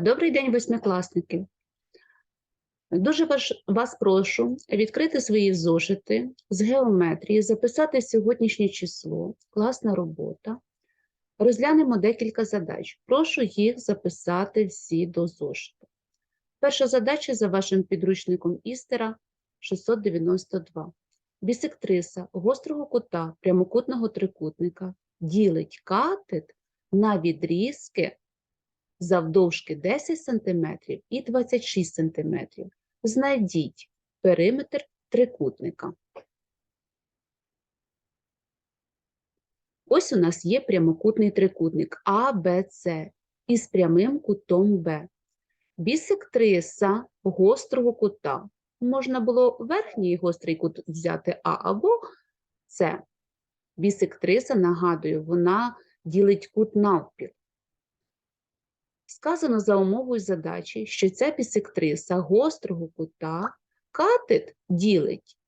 Добрий день, восьмикласники. Дуже вас прошу відкрити свої зошити з геометрії, записати сьогоднішнє число, класна робота. Розглянемо декілька задач. Прошу їх записати всі до зошиту. Перша задача за вашим підручником Істера 692. Бісектриса гострого кута прямокутного трикутника ділить катет на відрізки завдовжки 10 см і 26 см. Знайдіть периметр трикутника. Ось у нас є прямокутний трикутник АБЦ із прямим кутом Б. Бісектриса гострого кута. Можна було верхній гострий кут взяти А або С. Бісектриса, нагадую, вона ділить кут навпіл. Сказано за умовою задачі, що ця бісектриса гострого кута катет ділить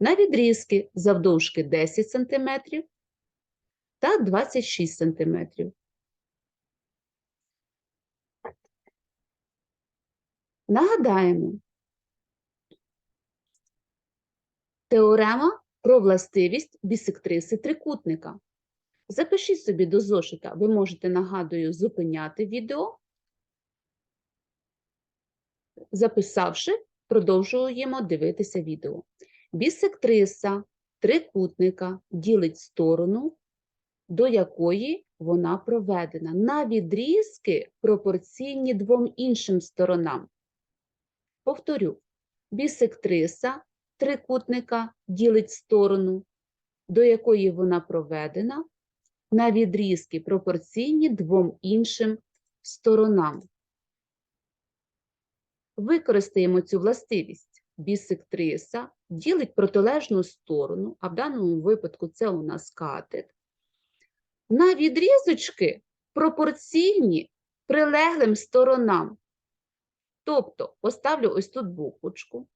на відрізки завдовжки 10 см та 26 см. Нагадаємо, теорема про властивість бісектриси трикутника. Запишіть собі до зошита. Ви можете, нагадую, зупиняти відео. Записавши, продовжуємо дивитися відео. Бісектриса трикутника ділить сторону, до якої вона проведена, на відрізки пропорційні двом іншим сторонам. Повторю, бісектриса трикутника ділить сторону, до якої вона проведена, на відрізки пропорційні двом іншим сторонам. Використаємо цю властивість. Бісектриса ділить протилежну сторону, а в даному випадку це у нас катет, на відрізочки пропорційні прилеглим сторонам. Тобто поставлю ось тут буквочку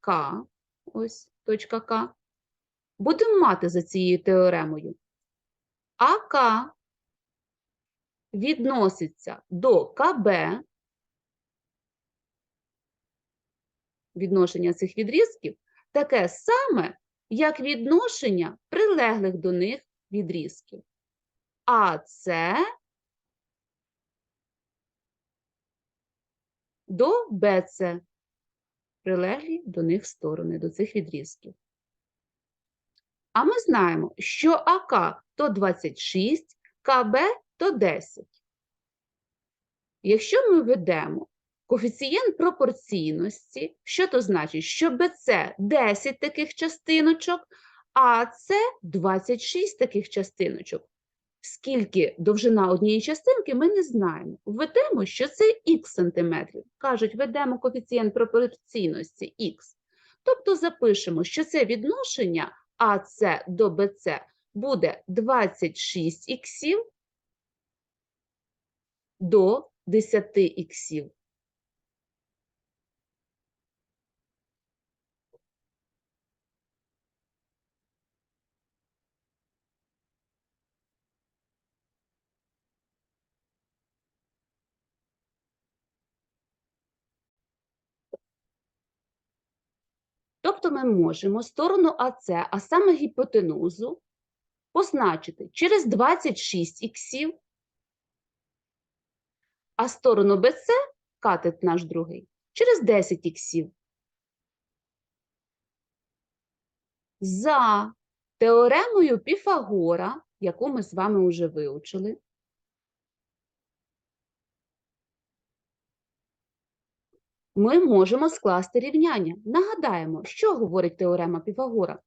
К, ось точка К. Будемо мати за цією теоремою. АК відноситься до КБ, відношення цих відрізків, таке саме, як відношення прилеглих до них відрізків. А це до БЦ, прилеглі до них сторони, до цих відрізків. А ми знаємо, що АК то 26, КБ то 10. Якщо ми введемо коефіцієнт пропорційності, що то значить? Що БЦ 10 таких частиночок, а С 26 таких частиночок. Скільки довжина однієї частинки, ми не знаємо. Введемо, що це х сантиметрів. Кажуть, введемо коефіцієнт пропорційності х. Тобто запишемо, що це відношення АС до БЦ буде 26 іксів до 10 іксів. Тобто ми можемо сторону АС, а саме гіпотенузу, позначити через 26 іксів, а сторону БЦ, катет наш другий, через 10 іксів. За теоремою Піфагора, яку ми з вами вже вивчили, ми можемо скласти рівняння. Нагадаємо, що говорить теорема Піфагора.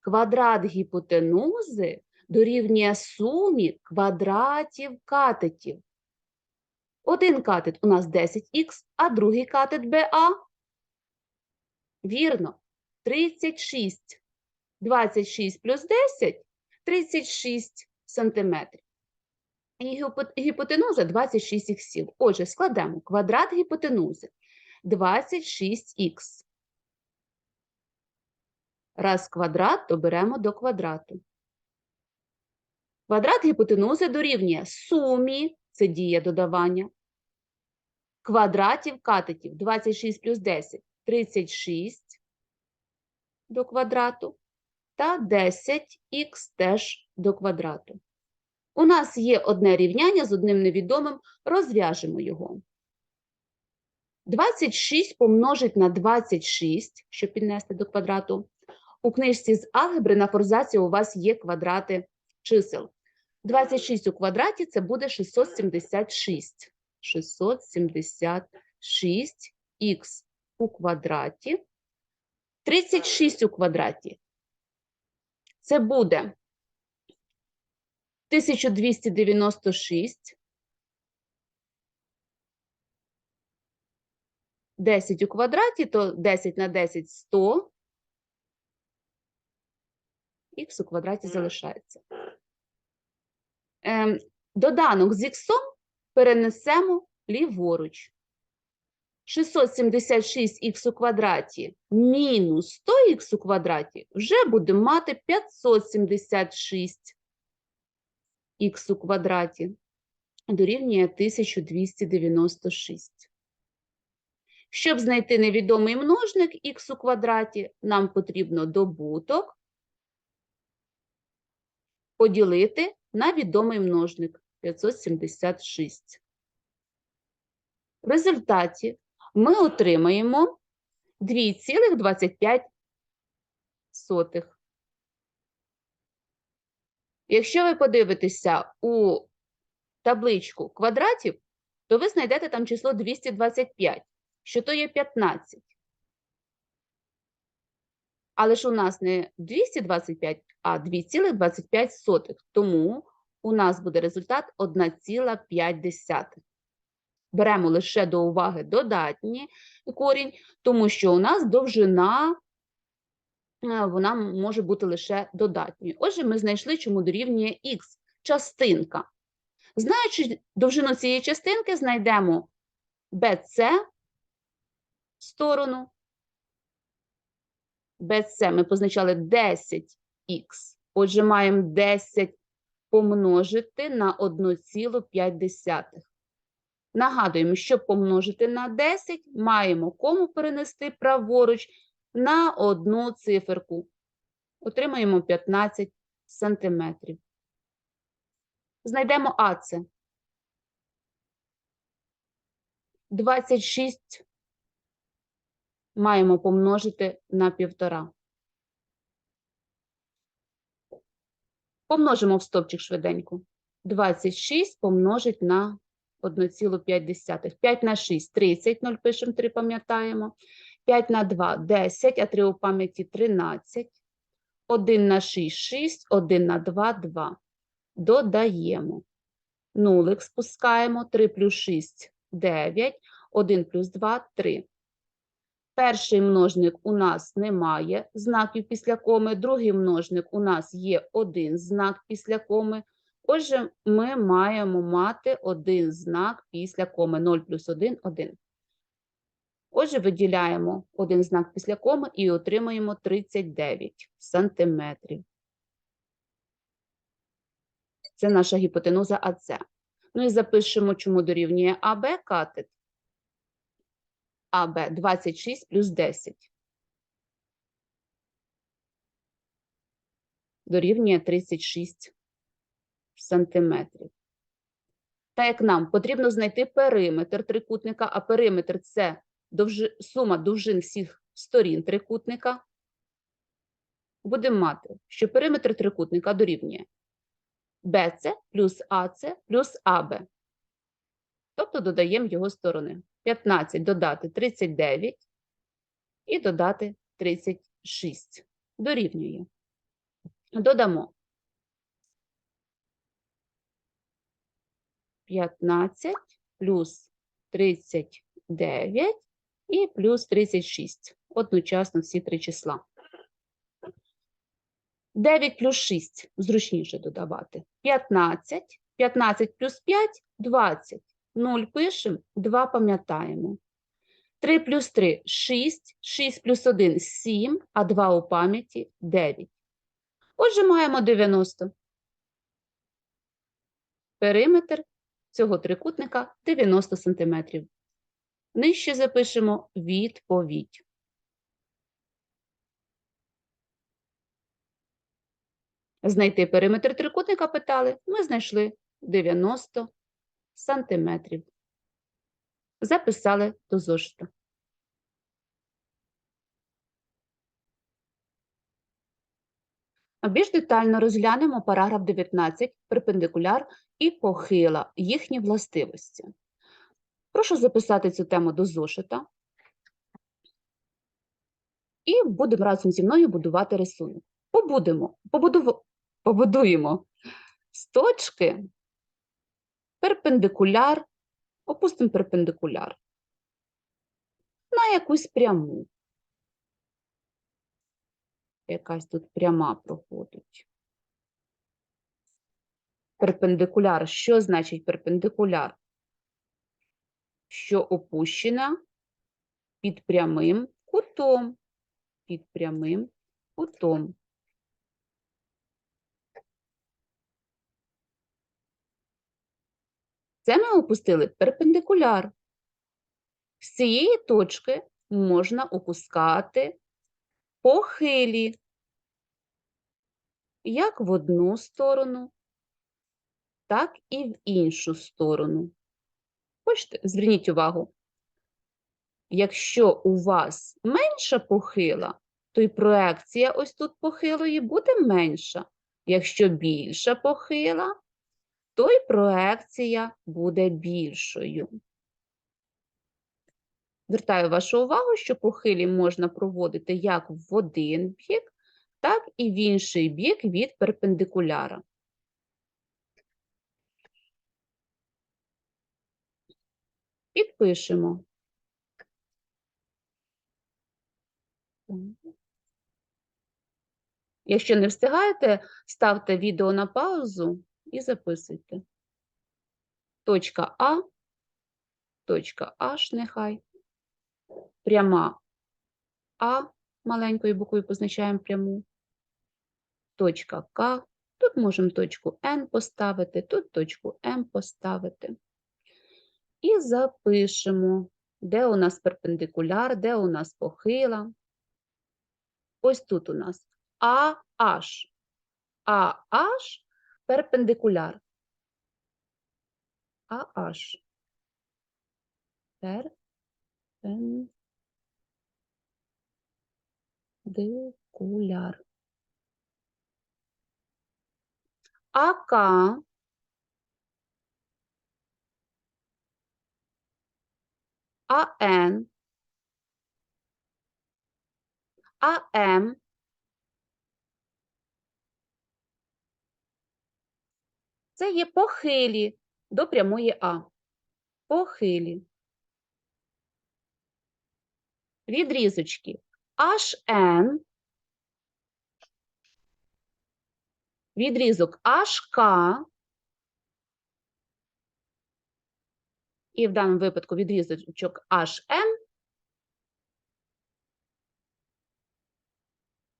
Квадрат гіпотенузи дорівнює сумі квадратів катетів. Один катет у нас 10х, а другий катет БА. Вірно, 36. 26 плюс 10 – 36 сантиметрів. І гіпотенуза 26 іксів. Отже, складемо квадрат гіпотенузи 26х. Раз квадрат, то беремо до квадрату. Квадрат гіпотенузи дорівнює сумі, це дія додавання, квадратів катетів 26 плюс 10 36 до квадрату та 10х теж до квадрату. У нас є одне рівняння з одним невідомим, розв'яжемо його. 26 помножить на 26, щоб піднести до квадрату. У книжці з алгебри на форзаці у вас є квадрати чисел. 26 у квадраті це буде 676. 676 х у квадраті. 36 у квадраті. Це буде 1296. 10 у квадраті, то 10 на 10 – 100. Х у квадраті залишається. Ем, доданок з х перенесемо ліворуч. 676х у квадраті мінус 100х у квадраті вже будемо мати 576х у квадраті дорівнює 1296. Щоб знайти невідомий множник х у квадраті, нам потрібно добуток поділити на відомий множник 576. В результаті ми отримаємо 2,25. Якщо ви подивитеся у табличку квадратів, то ви знайдете там число 225, що то є 15. Але ж у нас не 225, а 2,25. Тому у нас буде результат 1,5. Беремо лише до уваги додатній корінь, тому що у нас довжина е, вона може бути лише додатньою. Отже, ми знайшли, чому дорівнює х частинка. Знаючи довжину цієї частинки, знайдемо BC сторону. BC ми позначали 10х. Отже, маємо 10 помножити на 1,5. Нагадуємо, щоб помножити на 10, маємо кому перенести праворуч на одну циферку. Отримаємо 15 сантиметрів. Знайдемо АЦ. 26 маємо помножити на півтора. Помножимо в стовпчик швиденько. 26 помножить на 1,5. 5 на 6 – 30, 0 пишемо, 3 пам'ятаємо. 5 на 2 – 10, а 3 у пам'яті – 13. 1 на 6 – 6, 1 на 2 – 2. Додаємо. Нулик спускаємо, 3 плюс 6 – 9, 1 плюс 2 – 3. Перший множник у нас немає знаків після коми, другий множник у нас є один знак після коми. Отже, ми маємо мати один знак після коми 0 плюс 1 – 1. Отже, виділяємо один знак після коми і отримаємо 39 сантиметрів. Це наша гіпотенуза АЦ. Ну і запишемо, чому дорівнює АБ катет. АБ 26 плюс 10. Дорівнює 36 сантиметрів. Так як нам потрібно знайти периметр трикутника, а периметр це довжи, сума довжин всіх сторін трикутника, будемо мати, що периметр трикутника дорівнює BC плюс AC плюс AB. Тобто додаємо його сторони. 15 додати 39 і додати 36. Дорівнює. Додамо 15 плюс 39 і плюс 36. Одночасно всі три числа. 9 плюс 6 зручніше додавати. 15. 15 плюс 5 – 20. 0 пишемо, 2 пам'ятаємо. 3 плюс 3 – 6, 6 плюс 1 – 7, а 2 у пам'яті – 9. Отже, маємо 90. Периметр цього трикутника 90 см. Нижче запишемо відповідь. Знайти периметр трикутника питали. Ми знайшли 90 сантиметрів. Записали до зошита. Більш детально розглянемо параграф 19, перпендикуляр і похила, їхні властивості. Прошу записати цю тему до зошита. І будемо разом зі мною будувати рисунок. Побудемо, побудуємо з точки перпендикуляр, опустимо перпендикуляр на якусь пряму. Якась тут пряма проходить. Перпендикуляр. Що значить перпендикуляр? Що опущена під прямим кутом. Під прямим кутом. Це ми опустили перпендикуляр. З цієї точки можна опускати похилі як в одну сторону, так і в іншу сторону. Хочете, зверніть увагу, якщо у вас менша похила, то й проекція ось тут похилої буде менша. Якщо більша похила, то й проекція буде більшою. Звертаю вашу увагу, що похилі можна проводити як в один бік, так і в інший бік від перпендикуляра. Підпишемо. Якщо не встигаєте, ставте відео на паузу і записуйте. Точка А, точка H нехай, пряма А, маленькою буквою позначаємо пряму, точка К, тут можемо точку N поставити, тут точку М поставити. І запишемо, де у нас перпендикуляр, де у нас похила. Ось тут у нас AH. AH перпендикуляр. AH. Перпендикуляр. АК АН АМ Це є похилі до прямої А. Похилі. Відрізочки HN, відрізок HK, і в даному випадку відрізочок HN.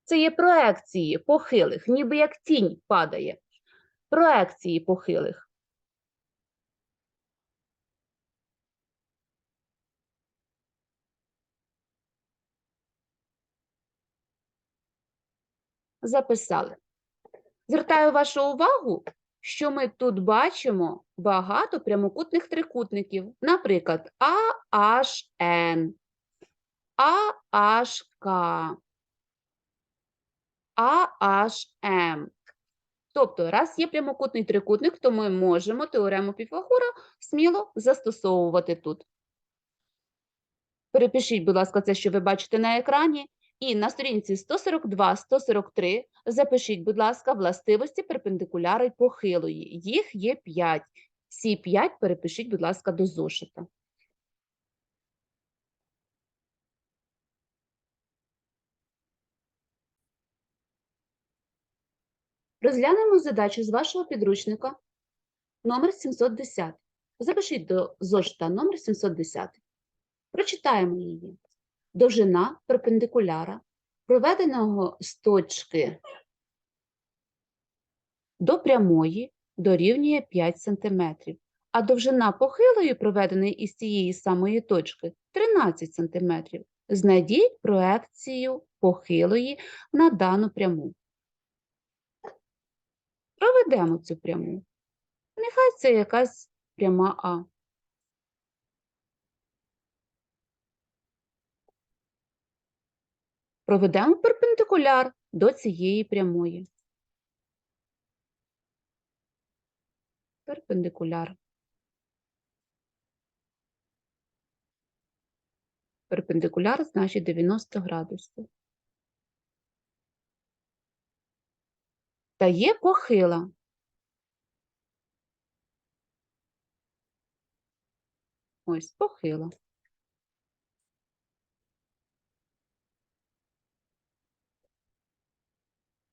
Це є проекції похилих, ніби як тінь падає. Проекції похилих. Записали. Звертаю вашу увагу, що ми тут бачимо багато прямокутних трикутників. Наприклад, AHN, AHK, AHM. Тобто, раз є прямокутний трикутник, то ми можемо теорему Піфагора сміло застосовувати тут. Перепишіть, будь ласка, це, що ви бачите на екрані. І на сторінці 142-143 запишіть, будь ласка, властивості перпендикуляри похилої. Їх є 5. Всі 5 перепишіть, будь ласка, до зошита. Розглянемо задачу з вашого підручника номер 710. Запишіть до зошита номер 710. Прочитаємо її. Довжина перпендикуляра, проведеного з точки до прямої, дорівнює 5 см, а довжина похилої, проведеної із цієї самої точки, 13 см. Знайдіть проекцію похилої на дану пряму. Проведемо цю пряму. Нехай це якась пряма А. Проведемо перпендикуляр до цієї прямої. Перпендикуляр. Перпендикуляр значить 90 градусів. Та є похила. Ось похила.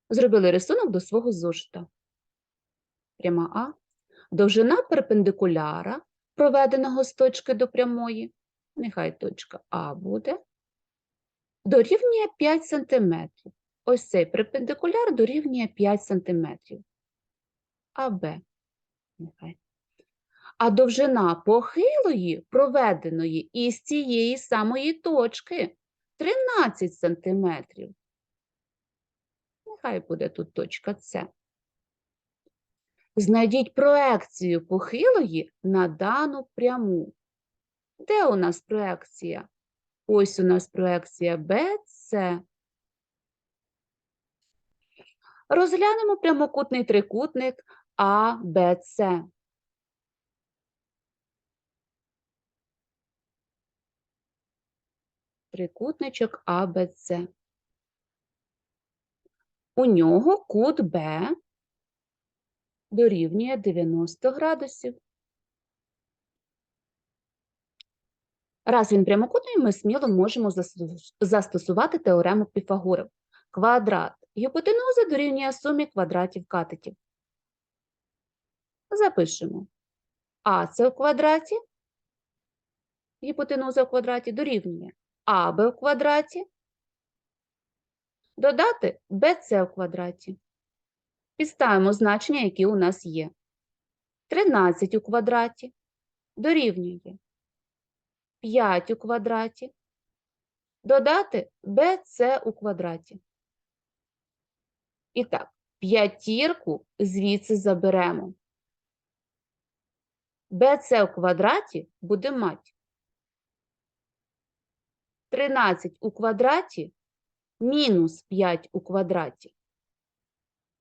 Зробили рисунок до свого зошита. Пряма А. Довжина перпендикуляра, проведеного з точки до прямої, нехай точка А буде, дорівнює 5 см. Ось цей перпендикуляр дорівнює 5 см. АБ. А довжина похилої, проведеної із цієї самої точки 13 см. Нехай буде тут точка С. Знайдіть проекцію похилої на дану пряму. Де у нас проекція? Ось у нас проекція BC. Розглянемо прямокутний трикутник ABC. Трикутничок ABC. У нього кут Б дорівнює 90 градусів. Раз він прямокутний, ми сміло можемо застосувати теорему Піфагора. Квадрат гіпотенузи дорівнює сумі квадратів катетів. Запишемо. А це в квадраті, гіпотенуза в квадраті дорівнює АБ в квадраті, додати БЦ в квадраті. Підставимо значення, які у нас є. 13 у квадраті дорівнює 5 у квадраті, додати bc у квадраті. І так, п'ятірку звідси заберемо. bc у квадраті буде мати 13 у квадраті мінус 5 у квадраті.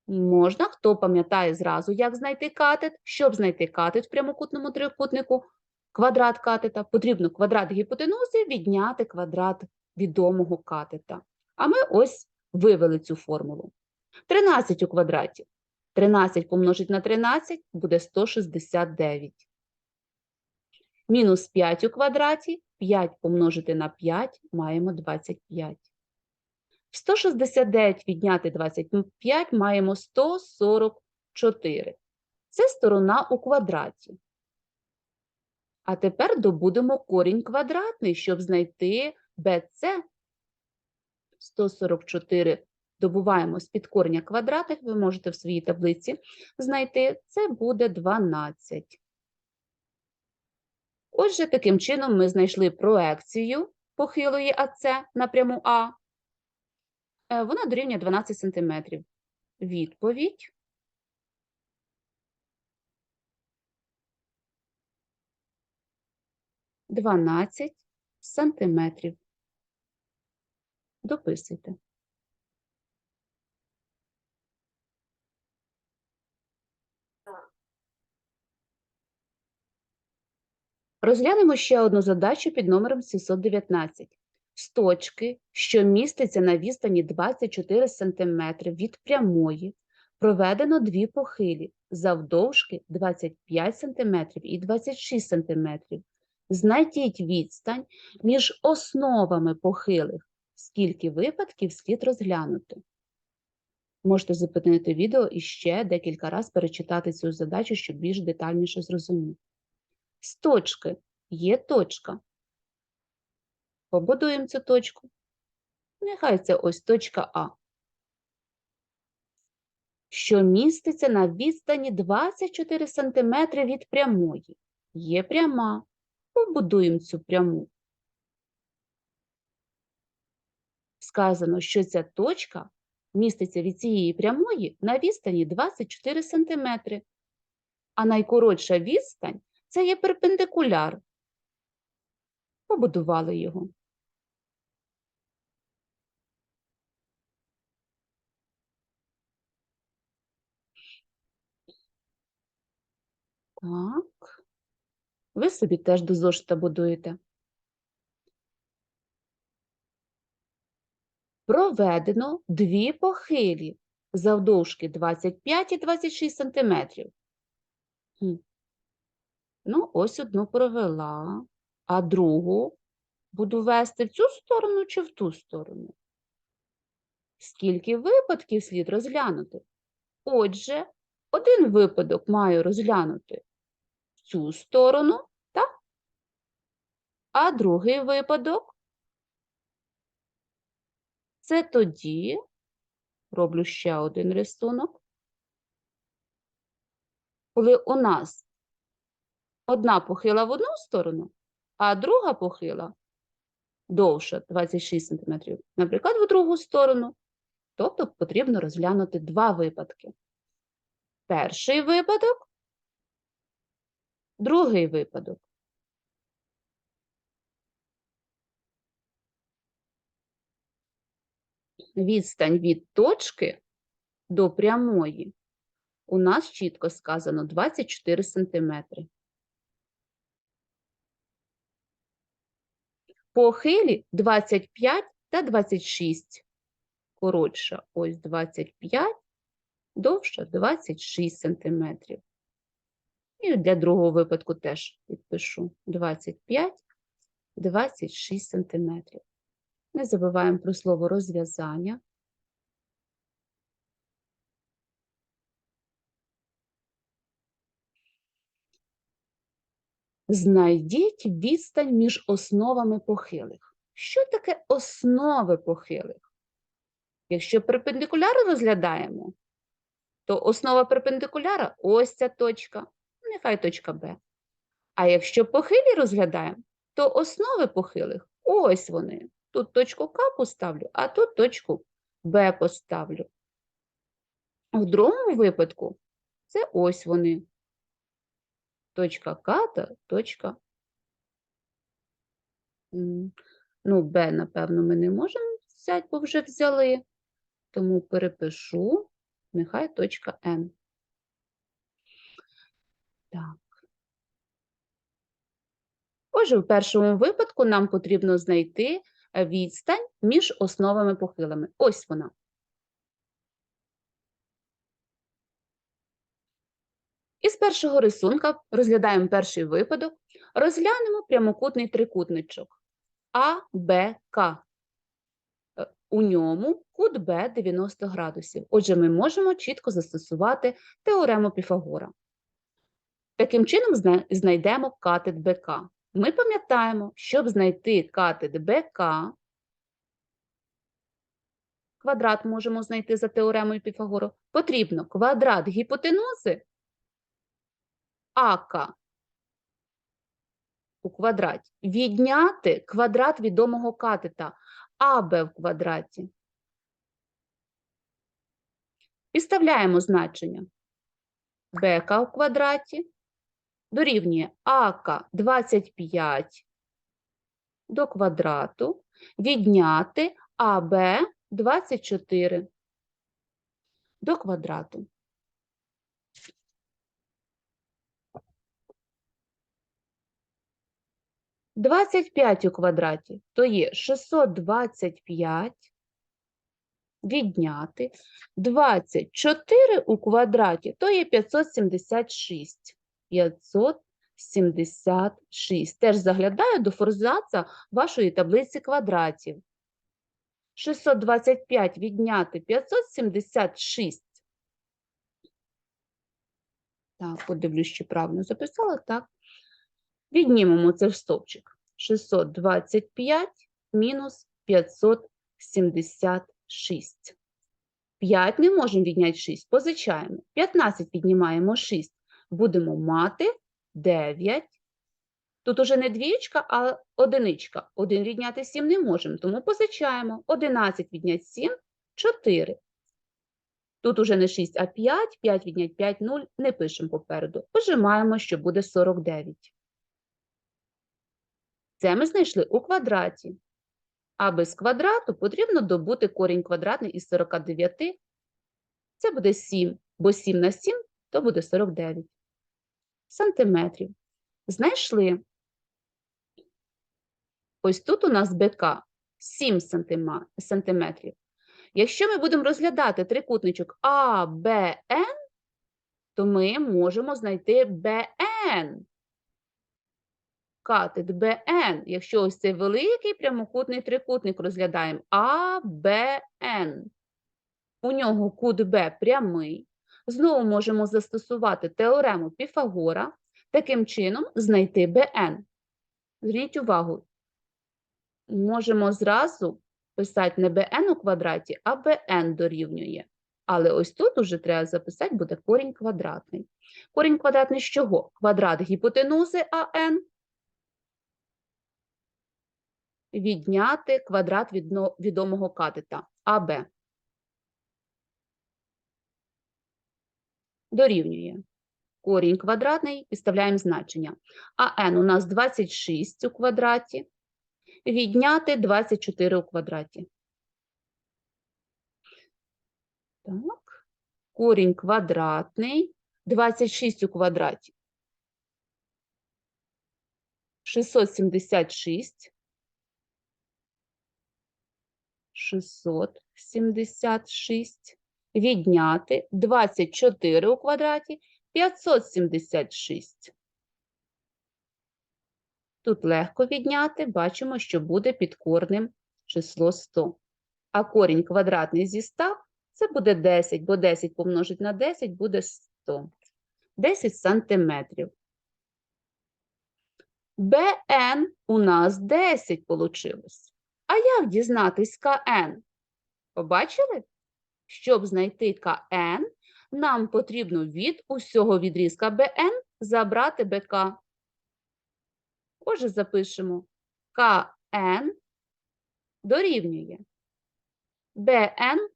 Можна, хто пам'ятає зразу, як знайти катет. Щоб знайти катет в прямокутному трикутнику, квадрат катета, потрібно квадрат гіпотенузи відняти квадрат відомого катета. А ми ось вивели цю формулу. 13 у квадраті. 13 помножить на 13 буде 169. Мінус 5 у квадраті, 5 помножити на 5 маємо 25. 169 відняти 25 маємо 144. Це сторона у квадраті. А тепер добудемо корінь квадратний, щоб знайти BC. 144 добуваємо з під корня квадратних, ви можете в своїй таблиці знайти. Це буде 12. Отже, таким чином ми знайшли проекцію похилої АЦ на пряму А. Е, Вона дорівнює 12 см. Відповідь. Дванадцять сантиметрів. Дописуйте. Розглянемо ще одну задачу під номером 719. З точки, що міститься на відстані 24 см від прямої, проведено дві похилі завдовжки 25 см і 26 см. Знайдіть відстань між основами похилих. Скільки випадків слід розглянути? Можете зупинити відео і ще декілька разів перечитати цю задачу, щоб більш детальніше зрозуміти. З точки є точка. Побудуємо цю точку. Нехай це ось точка А, що міститься на відстані 24 см від прямої. Є пряма. Побудуємо цю пряму. Сказано, що ця точка міститься від цієї прямої на відстані 24 см. А найкоротша відстань це є перпендикуляр. Побудували його. Так. Ви собі теж до зошита будуєте. Проведено дві похилі завдовжки 25 і 26 сантиметрів. Ну, ось одну провела, а другу буду вести в цю сторону чи в ту сторону. Скільки випадків слід розглянути? Отже, один випадок маю розглянути в цю сторону, так? А другий випадок це тоді роблю ще один рисунок, коли у нас одна похила в одну сторону, а друга похила довша 26 см, наприклад, в другу сторону. Тобто потрібно розглянути два випадки. Перший випадок, другий випадок. Відстань від точки до прямої у нас чітко сказано 24 см. Похилі 25 та 26. Коротша ось 25, довша 26 см. І для другого випадку теж підпишу 25, 26 см. Не забуваємо про слово розв'язання. Знайдіть відстань між основами похилих. Що таке основи похилих? Якщо перпендикуляри розглядаємо, то основа перпендикуляра ось ця точка, нехай точка Б. А якщо похилі розглядаємо, то основи похилих ось вони. Тут точку К поставлю, а тут точку Б поставлю. В другому випадку це ось вони. Точка К та точка. Ну, Б, напевно, ми не можемо взяти, бо вже взяли. Тому перепишу, нехай точка Н. Так. Отже, в першому випадку нам потрібно знайти відстань між основами похилими. Ось вона. Із першого рисунка розглядаємо перший випадок, розглянемо прямокутний трикутничок А, Б, Е, у ньому кут Б 90 градусів. Отже, ми можемо чітко застосувати теорему Піфагора. Таким чином, знайдемо катет БК. Ми пам'ятаємо, щоб знайти катет БК, квадрат можемо знайти за теоремою Піфагора, потрібно квадрат гіпотенузи АК у квадраті відняти квадрат відомого катета АБ в квадраті. Підставляємо значення БК в квадраті дорівнює АК 25 до квадрату, відняти АБ 24 до квадрату. Двадцять п'ять у квадраті то є 625 відняти 24 у квадраті то є 576. 576. Теж заглядаю до форзаца вашої таблиці квадратів. 625 відняти 576. Так, подивлюсь, чи правильно записала, так. Віднімемо це в стовпчик. 625 мінус 576. 5 не можемо відняти 6, позичаємо. 15 віднімаємо 6 будемо мати 9 Тут уже не двічка, а одиничка. 1 відняти 7 не можемо, тому позичаємо. 11 відняти 7 – 4. Тут уже не 6, а 5. 5 відняти 5 – 0. Не пишемо попереду. Пожимаємо, що буде 49. Це ми знайшли у квадраті. А без квадрату потрібно добути корінь квадратний із 49. Це буде 7, бо 7 на 7 – то буде 49 сантиметрів. Знайшли. Ось тут у нас БК 7 сантиметрів. Якщо ми будемо розглядати трикутничок АБН, то ми можемо знайти БН. Катет БН. Якщо ось цей великий прямокутний трикутник розглядаємо АБН. У нього кут Б прямий. Знову можемо застосувати теорему Піфагора. Таким чином знайти БН. Зверніть увагу, можемо зразу писати не БН у квадраті, а БН дорівнює. Але ось тут уже треба записати буде корінь квадратний. Корінь квадратний з чого? Квадрат гіпотенузи АН. Відняти квадрат відно- відомого катета АБ. Дорівнює. Корінь квадратний, підставляємо значення. А n у нас 26 у квадраті. Відняти 24 у квадраті. Так. Корінь квадратний. 26 у квадраті. 676. 676. Відняти 24 у квадраті. 576. Тут легко відняти, бачимо, що буде підкорним число 100. А корінь квадратний зі 100 – це буде 10, бо 10 помножить на 10 буде 100. 10 сантиметрів. БН у нас 10 получилось. А як дізнатись КН? Побачили? Щоб знайти КН, нам потрібно від усього відрізка БН забрати БК. Отже, запишемо КН дорівнює БН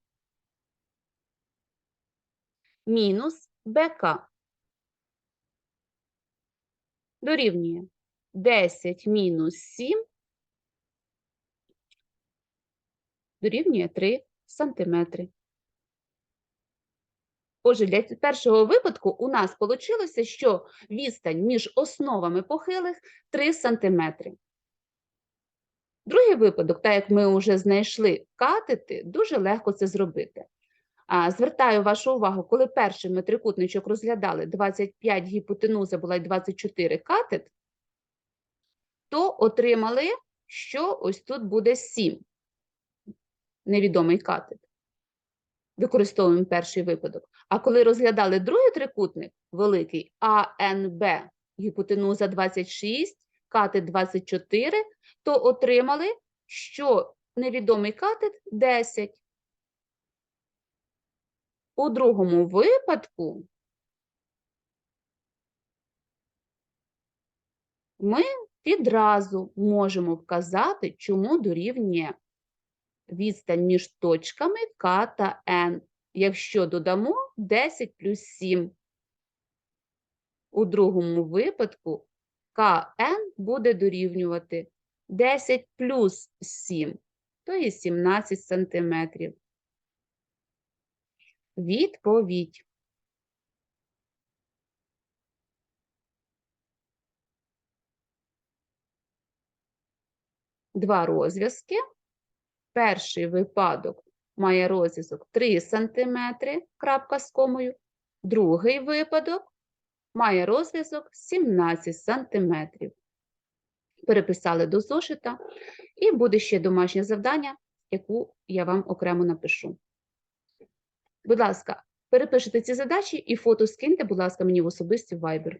мінус БК. Дорівнює 10 мінус 7 дорівнює 3 сантиметри. Отже, для першого випадку у нас вийшло, що відстань між основами похилих 3 см. Другий випадок, так як ми вже знайшли катети, дуже легко це зробити. Звертаю вашу увагу, коли перший ми трикутничок розглядали 25 гіпотенуза була і 24 катет, то отримали, що ось тут буде 7 невідомий катет використовуємо перший випадок. А коли розглядали другий трикутник, великий АНБ, гіпотенуза 26, катет 24, то отримали, що невідомий катет 10. У другому випадку ми відразу можемо вказати, чому дорівнює відстань між точками К та Н, якщо додамо 10 плюс 7. У другому випадку КН буде дорівнювати 10 плюс 7, то є 17 сантиметрів. Відповідь. Два розв'язки. Перший випадок має розв'язок 3 см, крапка з комою. Другий випадок має розв'язок 17 см. Переписали до зошита, і буде ще домашнє завдання, яку я вам окремо напишу. Будь ласка, перепишите ці задачі і фото скиньте, будь ласка, мені в особисті в Viber.